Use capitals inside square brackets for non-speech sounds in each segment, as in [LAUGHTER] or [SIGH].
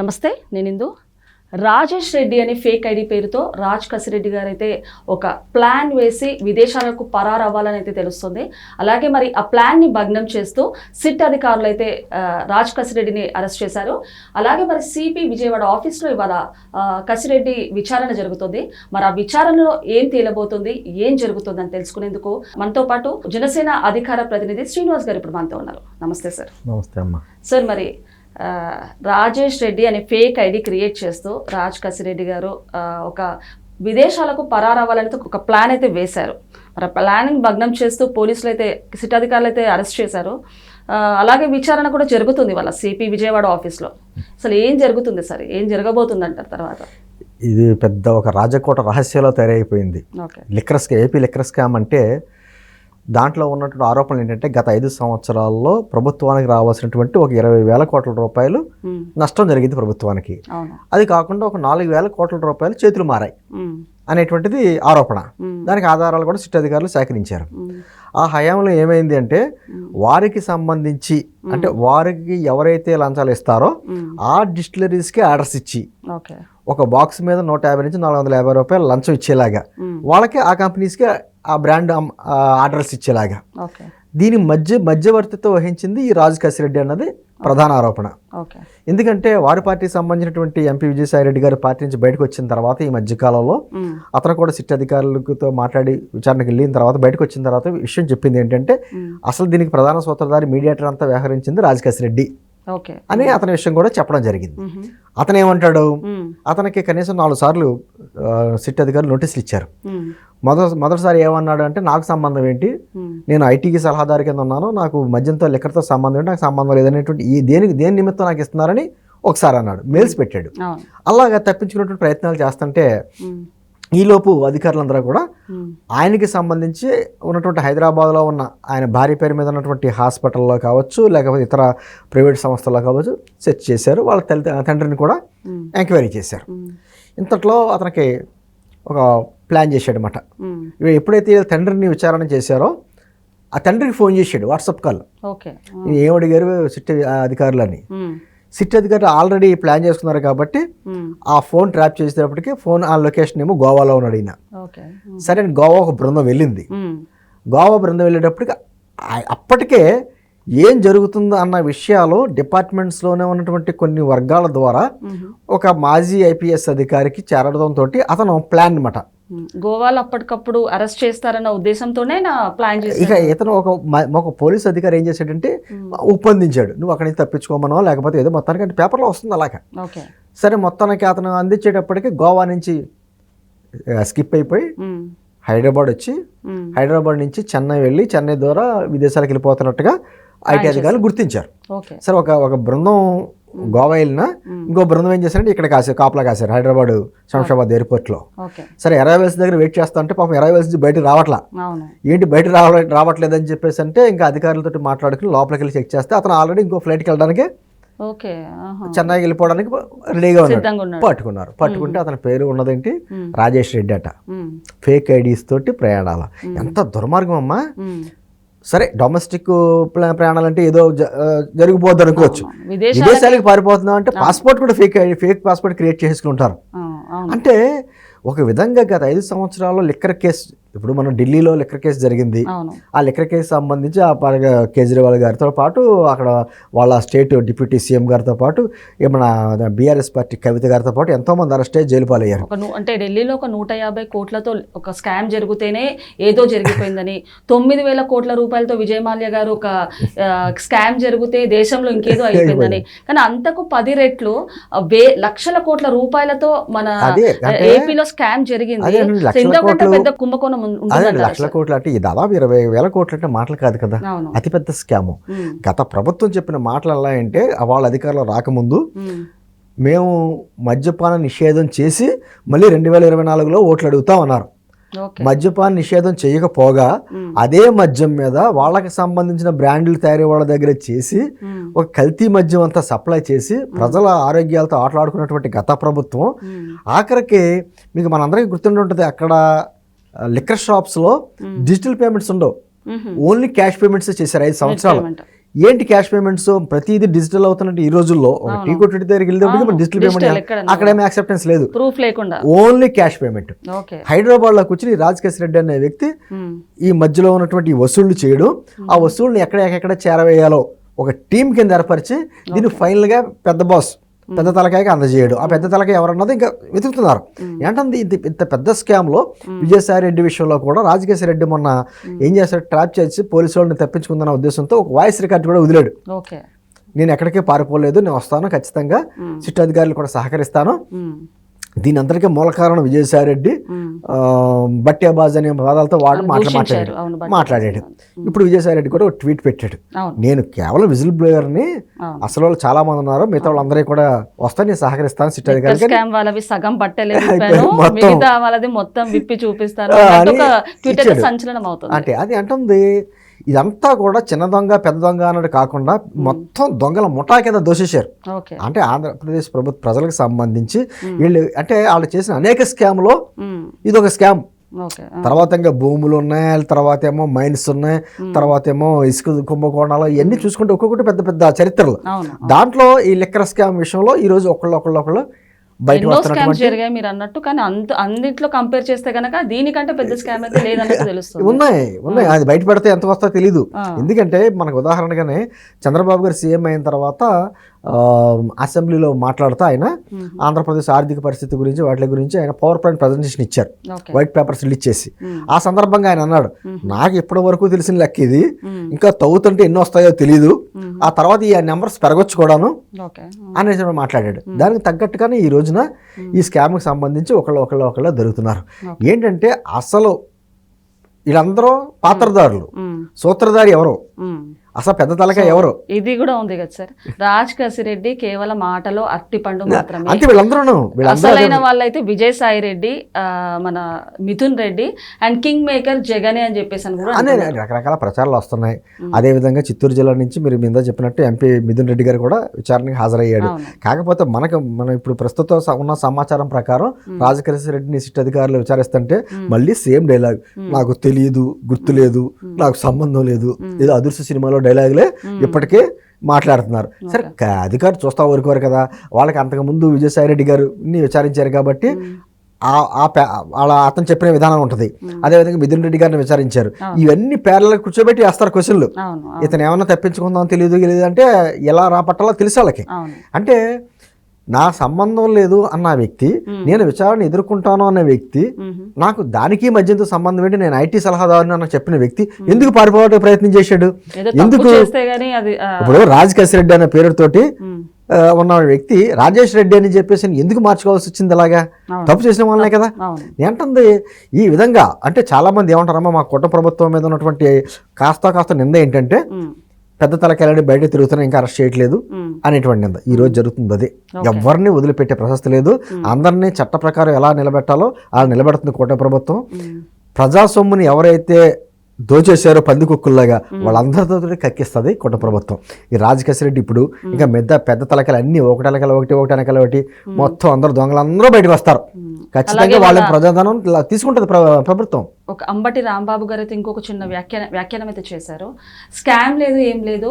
నమస్తే నేను ఇందు. రాజేష్ రెడ్డి అనే ఫేక్ ఐడి పేరుతో రాజ్ కసిరెడ్డి గారు అయితే ఒక ప్లాన్ వేసి విదేశాలకు పరారు అవ్వాలని అయితే తెలుస్తుంది. అలాగే మరి ఆ ప్లాన్ని భగ్నం చేస్తూ సిట్ అధికారులు అయితే రాజ్ కసిరెడ్డిని అరెస్ట్ చేశారు. అలాగే మరి సిపి విజయవాడ ఆఫీస్లో ఇవాళ కసిరెడ్డి విచారణ జరుగుతుంది. మరి ఆ విచారణలో ఏం తేలబోతుంది ఏం జరుగుతుంది అని తెలుసుకునేందుకు మనతో పాటు జనసేన అధికార ప్రతినిధి శ్రీనివాస్ గారు ఇప్పుడు మనతో ఉన్నారు. నమస్తే సార్. నమస్తే అమ్మ. సార్ మరి రాజేష్ రెడ్డి అనే ఫేక్ ఐడి క్రియేట్ చేస్తూ రాజ్ కసిరెడ్డి గారు ఒక విదేశాలకు పరారవ్వాలని ఒక ప్లాన్ అయితే వేశారు. మరి ఆ ప్లానింగ్ భగ్నం చేస్తూ పోలీసులు అయితే సిట్ అధికారులు అయితే అరెస్ట్ చేశారు. అలాగే విచారణ కూడా జరుగుతుంది వాళ్ళ సిపి విజయవాడ ఆఫీస్లో. అసలు ఏం జరుగుతుంది సార్? ఏం జరగబోతుంది అంటారు తర్వాత? ఇది పెద్ద ఒక రాజకోట రహస్యంలో తయారైపోయింది. Okay. Liquor scam AP liquor scam అంటే దాంట్లో ఉన్నటువంటి ఆరోపణలు ఏంటంటే గత ఐదు సంవత్సరాల్లో ప్రభుత్వానికి రావాల్సినటువంటి ఒక ఇరవై వేల కోట్ల రూపాయలు నష్టం జరిగింది ప్రభుత్వానికి. అది కాకుండా ఒక నాలుగు వేల కోట్ల రూపాయలు చేతులు మారాయి అనేటువంటిది ఆరోపణ. దానికి ఆధారాలు కూడా సిట్ అధికారులు సేకరించారు. ఆ హయాంలో ఏమైంది అంటే వారికి సంబంధించి అంటే వారికి ఎవరైతే లంచాలు ఇస్తారో ఆ డిస్టిలరీస్కి ఆర్డర్స్ ఇచ్చి ఒక బాక్స్ మీద నూట యాభై నుంచి నాలుగు వందల యాభై రూపాయలు లంచం ఇచ్చేలాగా వాళ్ళకి ఆ కంపెనీస్కి ఆ బ్రాండ్ ఆర్డర్స్ ఇచ్చేలాగా. దీని మధ్య మధ్యవర్తిత్వం వహించింది ఈ రాజు కసిరెడ్డి అన్నది ప్రధాన ఆరోపణ. ఎందుకంటే వారి పార్టీకి సంబంధించినటువంటి ఎంపీ విజయసాయి రెడ్డి గారి పార్టీ నుంచి బయటకు వచ్చిన తర్వాత ఈ మధ్యకాలంలో అతను కూడా సిట్ అధికారులతో మాట్లాడి విచారణకు వెళ్ళిన తర్వాత బయటకు వచ్చిన తర్వాత విషయం చెప్పింది ఏంటంటే అసలు దీనికి ప్రధాన సూత్రధారి మీడియేటర్ అంతా వ్యవహరించింది రాజు కసిరెడ్డి ఓకే. అని అతని విషయం కూడా చెప్పడం జరిగింది. అతను ఏమంటాడు? అతనికి కనీసం నాలుగు సార్లు సిట్ అధికారులు నోటీసులు ఇచ్చారు. మొదటి మొదటిసారి ఏమన్నాడు అంటే నాకు సంబంధం ఏంటి? నేను ఐటీకి సలహాదారు కింద ఉన్నాను. నాకు మద్యంతో లిక్కర్తో సంబంధం ఏంటి? నాకు సంబంధం లేదనేటువంటి ఈ దేనికి దేని నిమిత్తం నాకు ఇస్తున్నారని ఒకసారి అన్నాడు. మెయిల్స్ పెట్టాడు. అలాగా తప్పించుకునేటువంటి ప్రయత్నాలు చేస్తుంటే ఈలోపు అధికారులందరూ కూడా ఆయనకి సంబంధించి ఉన్నటువంటి హైదరాబాద్లో ఉన్న ఆయన భార్య పేరు మీద ఉన్నటువంటి హాస్పిటల్లో కావచ్చు లేకపోతే ఇతర ప్రైవేట్ సంస్థల్లో కావచ్చు సెర్చ్ చేశారు. వాళ్ళ తల్లి తండ్రిని కూడా ఎంక్వైరీ చేశారు. ఇంతట్లో అతనికి ఒక ప్లాన్ చేశాడనమాట ఎప్పుడైతే వీళ్ళ తండ్రిని విచారణ చేశారో ఆ తండ్రికి ఫోన్ చేశాడు వాట్సాప్ కాల్. ఏం అడిగారు సిట్ అధికారులని? సిట్ అధికారులు ఆల్రెడీ ప్లాన్ చేసుకున్నారు కాబట్టి ఆ ఫోన్ ట్రాప్ చేసేటప్పటికి ఫోన్ ఆ లొకేషన్ ఏమో గోవాలో ఉన్నాడు ఈయన. సరే గోవా ఒక బృందం వెళ్ళింది. గోవా బృందం వెళ్ళేటప్పటికి అప్పటికే ఏం జరుగుతుందో అన్న విషయాలు డిపార్ట్మెంట్స్లోనే ఉన్నటువంటి కొన్ని వర్గాల ద్వారా ఒక మాజీ ఐపీఎస్ అధికారికి చేరడంతో అతను ప్లాన్ అనమాట. గోవాలో అప్పటికప్పుడు అరెస్ట్ చేస్తారన్న ఉద్దేశంతోనే నా ప్లాన్ చేసి ఇక ఇతను ఒక ఒక పోలీస్ అధికారి ఏం చేశాడంటే ఒప్పందించాడు. నువ్వు అక్కడి నుంచి తప్పించుకోమనో లేకపోతే ఏదో మొత్తానికి అంటే పేపర్లో వస్తుంది అలాగా. సరే మొత్తానికి అతను అందించేటప్పటికి గోవా నుంచి స్కిప్ అయిపోయి హైదరాబాద్ వచ్చి హైదరాబాద్ నుంచి చెన్నై వెళ్ళి చెన్నై ద్వారా విదేశాలకు వెళ్ళిపోతున్నట్టుగా ఐటీ అధికారులు గుర్తించారు. సరే ఒక ఒక బృందం గోవా వెళ్ళినా ఇంకో బృందం ఏం చేశారంటే ఇక్కడ కాసారు కాపలా కాశారు హైదరాబాద్ శంషాబాద్ ఎయిర్పోర్ట్లో. సరే ఎరావెల్స్ దగ్గర వెయిట్ చేస్తా అంటే పాపం ఎరావెల్స్ నుంచి బయటకు రావట్లా. ఏంటి బయట రావ రావట్లేదని చెప్పేసి అంటే ఇంకా అధికారులతో మాట్లాడుకుని లోపలికి వెళ్ళి చెక్ చేస్తే అతను ఆల్రెడీ ఇంకో ఫ్లైట్కి వెళ్ళడానికి. చెన్నైకి వెళ్ళిపోవడానికి రెడీగా ఉన్నాడు. పట్టుకున్నారు. పట్టుకుంటే అతని పేరు ఉన్నదేంటి? రాజేష్ రెడ్డి అట. ఫేక్ ఐడీస్ తోటి ప్రయాణాల. ఎంత దుర్మార్గం అమ్మా. సరే డొమెస్టిక్ ప్రయాణాలు అంటే ఏదో జరిగిపోద్ది అనుకోవచ్చు. విదేశాల విదేశాలకు పారిపోతున్నాం అంటే పాస్పోర్ట్ కూడా ఫేక్ ఫేక్ పాస్పోర్ట్ క్రియేట్ చేసుకుంటారు. అంటే ఒక విధంగా గత ఐదు సంవత్సరాల్లో లిక్కర్ కేసు ఇప్పుడు మనం ఢిల్లీలో లిక్కర్ కేసు జరిగింది. ఆ లిక్కర్ కేసు సంబంధించి ఆ కేజ్రీవాల్ గారితో పాటు అక్కడ వాళ్ళ స్టేట్ డిప్యూటీ సీఎం గారితో పాటు ఏమన్నా బీఆర్ఎస్ పార్టీ కవిత గారితో పాటు ఎంతోమంది అరెస్ట్ అయ్యి జైలు పాలయ్యారు అంటే ఢిల్లీలో ఒక నూట యాభై కోట్లతో ఒక స్కామ్ జరిగితేనే ఏదో జరిగిపోయిందని. తొమ్మిది వేల కోట్ల రూపాయలతో విజయ్ మాల్యా గారు ఒక స్కామ్ జరిగితే దేశంలో ఇంకేదో అయిపోయిందని. [LAUGHS] కానీ అంతకు పది రెట్లు వే లక్షల కోట్ల రూపాయలతో మన ఏపీలో స్కామ్ జరిగింది. ఇంతకంటే పెద్ద కుంభకోణం అదే లక్షల కోట్లు అంటే ఈ దాదాపు ఇరవై వేల కోట్లు అంటే మాటలు కాదు కదా. అతిపెద్ద స్కాము. గత ప్రభుత్వం చెప్పిన మాటలు ఎలా అంటే వాళ్ళ అధికారులు రాకముందు మేము మద్యపాన నిషేధం చేసి మళ్ళీ రెండు వేల ఇరవై నాలుగులో ఓట్లు అడుగుతామన్నారు మద్యపాన నిషేధం చేయకపోగా అదే మద్యం మీద వాళ్ళకి సంబంధించిన బ్రాండ్లు తయారీ వాళ్ళ దగ్గర చేసి ఒక కల్తీ మద్యం అంతా సప్లై చేసి ప్రజల ఆరోగ్యాలతో ఆటలాడుకున్నటువంటి గత ప్రభుత్వం ఆఖరికి మీకు మనందరికీ గుర్తుండి ఉంటుంది అక్కడ లిక్కర్ షాప్స్లో డిజిటల్ పేమెంట్స్ ఉండవు. ఓన్లీ క్యాష్ పేమెంట్స్ చేశారు ఐదు సంవత్సరాలు. ఏంటి క్యాష్ పేమెంట్స్ ప్రతిదీ డిజిటల్ అవుతున్నట్టు ఈ రోజుల్లో ఒక టీ కొట్టి దగ్గరికి వెళ్ళేటప్పుడు అవును, డిజిటల్ పేమెంట్ ఎక్కడన్నా. అక్కడేమీ యాక్సెప్టెన్స్ లేదు. ప్రూఫ్ లేకుండా. Only cash payment okay. హైదరాబాద్లో కూర్చుని రాజకేశ్ రెడ్డి అనే వ్యక్తి ఈ మధ్యలో ఉన్నటువంటి వసూళ్ళు చేయడం. ఆ వసూళ్ళని ఎక్కడ ఎక్కడ చేరవేయాలో ఒక టీం కింద ఏర్పరిచి దీన్ని ఫైనల్గా పెద్ద బాస్ పెద్ద తలకాయకి అందజేయడం. ఆ పెద్ద తలకాయ ఎవరన్నది ఇంకా వెతుకుతున్నారు. ఏంటంటే ఇంత ఇంత పెద్ద స్కామ్లో విజయసాయి రెడ్డి విషయంలో కూడా రాజకేశ్వర రెడ్డి మొన్న ఏం చేస్తాడు ట్రాప్ చేసి పోలీసు వాళ్ళని తప్పించుకుందన్న ఉద్దేశంతో ఒక వాయిస్ రికార్డు కూడా వదిలాడు. నేను ఎక్కడికి పారిపోలేదు నేను వస్తాను ఖచ్చితంగా. సిట్ అధికారులు కూడా సహకరిస్తాను. దీని అందరికీ మూల కారణం విజయసాయి రెడ్డి ఉమ్. ఆ, బట్టేబాజ్ అనే పదాలతో వాడు మాట్లాడాడు. మాట్లాడాడు. ఇప్పుడు విజయసాయి రెడ్డి కూడా ఒక ట్వీట్ పెట్టాడు. నేను కేవలం విజిల్ బ్లోయర్ని అసలు వాళ్ళు చాలా మంది ఉన్నారు మిగతా వాళ్ళందరికీ కూడా వస్తాను నేను సహకరిస్తాను సిట్ అధికారి సగం [LAUGHS] మొత్తం. విప్పి అవుతుంది. అంటే అది అంటుంది ఇదంతా కూడా చిన్న దొంగ పెద్ద దొంగ అన్నట్టు కాకుండా మొత్తం దొంగల ముఠా కింద దోషేశారు ఓకే. అంటే ఆంధ్రప్రదేశ్ ప్రభుత్వ ప్రజలకు సంబంధించి వీళ్ళు అంటే వాళ్ళు చేసిన అనేక స్కామ్లో ఇది ఒక స్కామ్. తర్వాత ఇంకా భూములు ఉన్నాయి తర్వాత ఏమో మైన్స్ ఉన్నాయి తర్వాత ఏమో ఇసుక కుంభకోణాలు ఇవన్నీ చూసుకుంటే ఒక్కొక్కటి పెద్ద పెద్ద చరిత్రలు. దాంట్లో ఈ లిక్కర్ స్కామ్ విషయంలో ఈ రోజు ఒకళ్ళు ఒకళ్ళు ఒకళ్ళు ఎన్నో స్కామ్స్ జరిగాయి మీరు అన్నట్టు కానీ అంత అన్నిట్లో కంపేర్ చేస్తే కనుక దీనికంటే పెద్ద స్కామ్ అయితే లేదన్నట్టు [LAUGHS] తెలుస్తుంది. ఉన్నాయి ఉన్నాయి. అది బయట పెడితే ఎంత వస్తో తెలియదు. ఎందుకంటే మనకు ఉదాహరణగానే చంద్రబాబు గారు సీఎం అయిన తర్వాత అసెంబ్లీలో మాట్లాడుతూ ఆయన. ఆంధ్రప్రదేశ్ ఆర్థిక పరిస్థితి గురించి వాటి గురించి ఆయన పవర్ పాయింట్ ప్రజెంటేషన్ ఇచ్చారు. వైట్ పేపర్స్ రిలీజ్ చేసి. ఆ సందర్భంగా ఆయన అన్నాడు నాకు ఇప్పటి వరకు తెలిసిన లెక్క ఇది. ఇంకా తవ్వుతుంటే ఎన్ని వస్తాయో తెలియదు. ఆ తర్వాత ఈ నెంబర్స్ పెరగొచ్చు కూడాను. అనేసి మాట్లాడాడు. దానికి తగ్గట్టుగానే ఈ రోజున ఈ స్కామ్కి సంబంధించి ఒకళ్ళు ఒకళ్ళు ఒకళ్ళు దొరుకుతున్నారు. ఏంటంటే అసలు వీళ్ళందరూ పాత్రదారులు. సూత్రధారి ఎవరు. అసలు పెద్ద తలక ఎవరు? ఇది కూడా ఉంది కదా సార్. రాజ్ కసిరెడ్డి కేవలం ఆటలో అరటిపండు మాత్రమే. అంతే వీళ్ళందరూ వీళ్ళందరూ అసలైన వాళ్ళైతే విజయసాయి రెడ్డి మన Mithun Reddy and king maker జగనే అని చెప్పేసి అని కూడా. రకరకాల ప్రచారాలు వస్తున్నాయి. అదేవిధంగా చిత్తూరు జిల్లా నుంచి మీరు మీద చెప్పినట్టు ఎంపీ మిథున్ రెడ్డి గారు కూడా విచారణకి హాజరయ్యాడు. కాకపోతే మనకు మనం ఇప్పుడు ప్రస్తుతం ఉన్న సమాచారం ప్రకారం రాజకృష్ణ రెడ్డిని సిట్ అధికారులు విచారిస్తుంటే మళ్ళీ సేమ్ డైలాగ్ నాకు తెలియదు గుర్తులేదు నాకు సంబంధం లేదు ఏదో అదృశ్య సినిమాలో డైలాగులే ఇప్పటికే మాట్లాడుతున్నారు. సరే అధికారులు చూస్తా ఊరుకోరు కదా. వాళ్ళకి అంతకుముందు విజయసాయి రెడ్డి గారు విచారించారు కాబట్టి ఆ ఆ పే- వాళ్ళ అతను చెప్పిన విధానం ఉంటుంది. అదేవిధంగా మిథున్ రెడ్డి గారిని విచారించారు. ఇవన్నీ పేర్లకు కూర్చోబెట్టి వేస్తారు క్వశ్చన్లు. ఇతను ఏమన్నా తప్పించుకుందాం తెలియదు తెలియదు అంటే ఎలా రాపట్టాలో తెలుసు వాళ్ళకి. అంటే నా సంబంధం లేదు అన్న వ్యక్తి నేను విచారణ ఎదుర్కొంటాను అన్న వ్యక్తి. నాకు దానికి మధ్యతో సంబంధం ఏంటి నేను ఐటీ సలహాదారుని అని చెప్పిన వ్యక్తి ఎందుకు పారిపోవడానికి ప్రయత్నం చేశాడు? ఎందుకు? ఇప్పుడు రాజ్ రెడ్డి అనే పేరుతోటి ఉన్న వ్యక్తి రాజేష్ రెడ్డి అని చెప్పేసి ఎందుకు మార్చుకోవాల్సి వచ్చింది అలాగా. తప్పు చేసిన వాళ్ళనే కదా? ఏంటంది ఈ విధంగా అంటే చాలా మంది ఏమంటారమ్మా మా కుటుంబ ప్రభుత్వం మీద ఉన్నటువంటి కాస్త కాస్త నింద ఏంటంటే. పెద్ద తలకాయలని బయట తిరుగుతున్నా ఇంకా అరెస్ట్ చేయట్లేదు. అనేటువంటి నింద. ఈ రోజు జరుగుతుంది అది. ఎవరిని వదిలిపెట్టే ప్రశస్తి లేదు. అందరినీ చట్ట ప్రకారం ఎలా నిలబెట్టాలో అలా నిలబెడుతుంది కూటమి ప్రభుత్వం. మ్మ్. ప్రజాసొమ్ముని ఎవరైతే దోచేశారో పందికొక్కుల్లాగా వాళ్ళందరితో కక్కిస్తుంది కుటుంబ ప్రభుత్వం. ఈ రాజకేశ్వరెడ్డి ఇప్పుడు ఇంకా పెద్ద పెద్ద తలకాయలు అన్ని ఒకటి అనకల ఒకటి ఒకటి అనకల ఒకటి మొత్తం అందరు దొంగలందరూ బయటకు వస్తారు. ఖచ్చితంగా వాళ్ళ ప్రజాధనం తీసుకుంటుంది ప్ర- ప్రభుత్వం. ఒక అంబటి రాంబాబు గారు అయితే ఇంకొక చిన్న వ్యాఖ్యాన వ్యాఖ్యానం అయితే చేశారు. స్కామ్ లేదు ఏం లేదు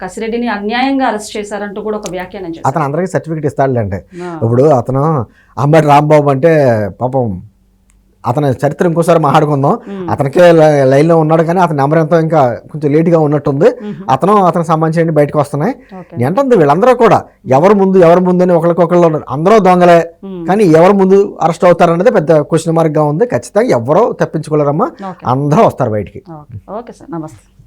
కసిరెడ్డిని అన్యాయంగా అరెస్ట్ చేశారంటూ కూడా ఒక వ్యాఖ్యానం చేశారు. అతను అందరికీ సర్టిఫికేట్ ఇస్తాడులేంటే ఆ, ఇప్పుడు అతను అంబటి రాంబాబు అంటే పాపం అతని చరిత్ర ఇంకోసారి మాట్లాడుకుందాం అతనికే లై- లైన్లో ఉన్నాడు కానీ అతని నెంబర్ ఎంతో ఇంకా కొంచెం లేట్గా ఉన్నట్టుంది. అతను అతనికి సంబంధించి బయటకు వస్తున్నాయి. ఏంటంటే వీళ్ళందరూ కూడా ఎవరు ముందు ఎవరు ముందు అని ఒకరికొకళ్ళు ఉన్నారు. అందరూ దొంగలే. కానీ ఎవరు ముందు అరెస్ట్ అవుతారనేది పెద్ద క్వశ్చన్ మార్క్గా ఉంది. ఖచ్చితంగా ఎవరో తప్పించుకోలేరమ్మా. అందరూ వస్తారు బయటికి. ఓకే. Okay sir. నమస్తే.